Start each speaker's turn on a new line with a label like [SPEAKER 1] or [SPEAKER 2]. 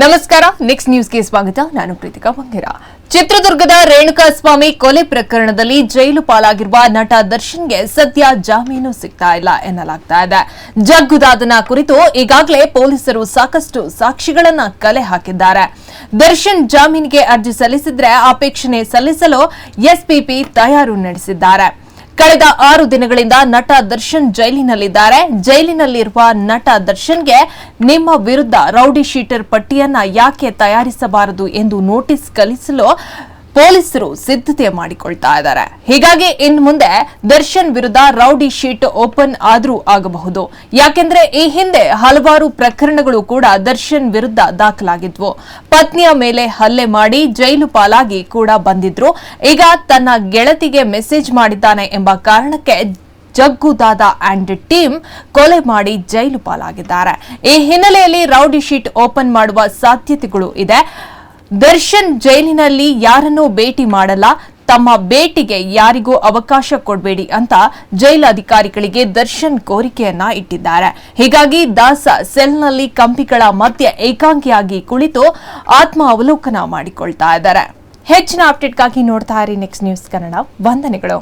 [SPEAKER 1] ನಮಸ್ಕಾರ ನೆಕ್ಸ್ಟ್ ನ್ಯೂಸ್ಗೆ ಸ್ವಾಗತ. ನಾನು ಪ್ರೀತಿಕಾ ಬಂಗೇರ ಚಿತ್ರದುರ್ಗದ ರೇಣುಕಾಸ್ವಾಮಿ ಕೊಲೆ ಪ್ರಕರಣದಲ್ಲಿ ಜೈಲು ಪಾಲಾಗಿರುವ ನಟ ದರ್ಶನ್ಗೆ ಸದ್ಯ ಜಾಮೀನು ಸಿಗ್ತಾ ಇಲ್ಲ ಎನ್ನಲಾಗ್ತಾ ಇದೆ. ಜಗ್ಗುದಾದನ ಕುರಿತು ಈಗಾಗಲೇ ಪೊಲೀಸರು ಸಾಕಷ್ಟು ಸಾಕ್ಷಿಗಳನ್ನ ಕಲೆ ಹಾಕಿದ್ದಾರೆ. ದರ್ಶನ್ ಜಾಮೀನಿಗೆ ಅರ್ಜಿ ಸಲ್ಲಿಸಿದ್ರೆ ಅಪೇಕ್ಷಣೆ ಸಲ್ಲಿಸಲು ಎಸ್ಪಿಪಿ ತಯಾರು ನಡೆಸಿದ್ದಾರೆ. ಕಳೆದ ಆರು ದಿನಗಳಿಂದ ನಟ ದರ್ಶನ್ ಜೈಲಿನಲ್ಲಿದ್ದಾರೆ. ಜೈಲಿನಲ್ಲಿರುವ ನಟ ದರ್ಶನ್ಗೆ ನಿಮ್ಮ ವಿರುದ್ಧ ರೌಡಿ ಶೀಟರ್ ಪಟ್ಟಿಯನ್ನ ಯಾಕೆ ತಯಾರಿಸಬಾರದು ಎಂದು ನೋಟಿಸ್ ಕಳಿಸಲು ಪೊಲೀಸರು ಸಿದ್ಧತೆ ಮಾಡಿಕೊಳ್ತಾ ಇದ್ದಾರೆ. ಹೀಗಾಗಿ ಇನ್ನು ಮುಂದೆ ದರ್ಶನ್ ವಿರುದ್ಧ ರೌಡಿ ಶೀಟ್ ಓಪನ್ ಆದರೂ ಆಗಬಹುದು. ಯಾಕೆಂದ್ರೆ ಈ ಹಿಂದೆ ಹಲವಾರು ಪ್ರಕರಣಗಳು ಕೂಡ ದರ್ಶನ್ ವಿರುದ್ಧ ದಾಖಲಾಗಿದ್ವು. ಪತ್ನಿಯ ಮೇಲೆ ಹಲ್ಲೆ ಮಾಡಿ ಜೈಲು ಪಾಲಾಗಿ ಕೂಡ ಬಂದಿದ್ರು. ಈಗ ತನ್ನ ಗೆಳತಿಗೆ ಮೆಸೇಜ್ ಮಾಡಿದ್ದಾನೆ ಎಂಬ ಕಾರಣಕ್ಕೆ ಜಗ್ಗು ದಾದಾ ಅಂಡ್ ಟೀಮ್ ಕೊಲೆ ಮಾಡಿ ಜೈಲು ಪಾಲಾಗಿದ್ದಾರೆ. ಈ ಹಿನ್ನೆಲೆಯಲ್ಲಿ ರೌಡಿ ಶೀಟ್ ಓಪನ್ ಮಾಡುವ ಸಾಧ್ಯತೆಗಳು ಇದೆ. ದರ್ಶನ್ ಜೈಲಿನಲ್ಲಿ ಯಾರನ್ನೂ ಭೇಟಿ ಮಾಡಲ್ಲ, ತಮ್ಮ ಭೇಟಿಗೆ ಯಾರಿಗೂ ಅವಕಾಶ ಕೊಡಬೇಡಿ ಅಂತ ಜೈಲಾಧಿಕಾರಿಗಳಿಗೆ ದರ್ಶನ್ ಕೋರಿಕೆಯನ್ನ ಇಟ್ಟಿದ್ದಾರೆ. ಹೀಗಾಗಿ ದಾಸ ಸೆಲ್ನಲ್ಲಿ ಕಂಪಿಗಳ ಮಧ್ಯೆ ಏಕಾಂಗಿಯಾಗಿ ಕುಳಿತು ಆತ್ಮ ಅವಲೋಕನ ಮಾಡಿಕೊಳ್ತಾ ಇದ್ದಾರೆ. ಹೆಚ್ಚಿನ ಅಪ್ಡೇಟ್ಗಾಗಿ ನೋಡ್ತಾ ಇರಿ ನೆಕ್ಸ್ಟ್ ನ್ಯೂಸ್ ಕನ್ನಡ ವಂದನೆಗಳು.